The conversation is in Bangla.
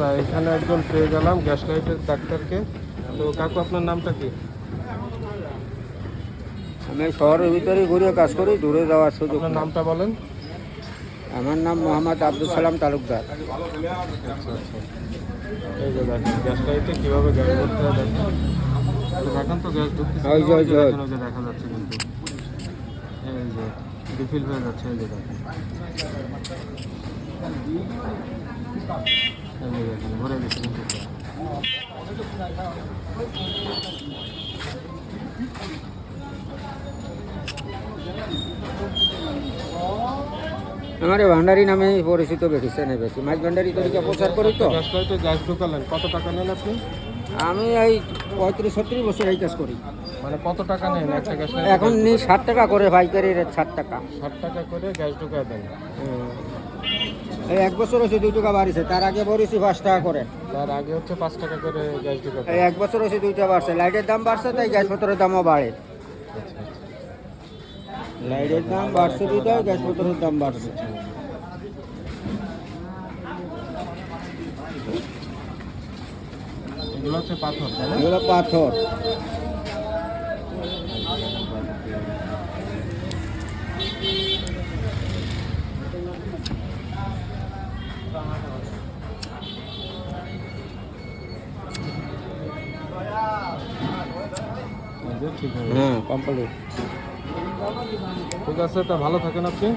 আচ্ছা এখানে একজন পেয়ে গেলাম গ্যাস লাইটের ডাক্তারকে। তো কাকু আপনার নামটা কি? আমি শহরের ভিতরে ঘুরে কাজ করি দূরে যাওয়ার সুযোগ আপনার নামটা বলেন। আমার নাম মোহাম্মদ আব্দুল সালাম তালুকদার। আচ্ছা আচ্ছা। এই যে দেখেন গ্যাস লাইটে কীভাবে গ্যাস করতে হয় দেখেন। তো দেখেন তো গ্যাস ঢুকতেছে ওই যে, ওই যে, ওই যে। দেখা যাচ্ছে কিন্তু। এই যে রিফিল হয়ে যাচ্ছে এই যে দেখেন। আমার ভান্ডারি নামে পরিচিত বেশিছে নেই বেশি। মাছ ভান্ডারি তরিকা প্রচার করি তো। লাইটে গ্যাস ঢুকালেন। কত টাকা নেন আপনি? আমি এই পঁয়ত্রিশ ছত্রিশ বছর এই কাজ করি। মানে কত টাকা নেন? একটা গ্যাস এখন নি ষাট টাকা করে পাইকারি ষাট টাকা। ষাট টাকা করে গ্যাস ঢুকায় দেন। এই এক বছর হয়েছে দুই টাকা বাড়িছে তার আগে বড়িছি পাঁচ টাকা করে। তার আগে হচ্ছে পাঁচ টাকা করে গ্যাস ঢুকাতে এই এক বছর হয়েছে দুইটা বাড়ছে লাইটের দাম বাড়ছে তাই গ্যাস পত্রের দামও বাড়ে। লাইটের দাম বাড়ছে দুইটা গ্যাস পত্রের দাম বাড়ছে। এগুলো হচ্ছে পাথর এগুলো পাথর। ঠিক হয়ে হ্যাঁ কমপ্লিট ঠিক আছে তা ভালো থাকেন আপনি।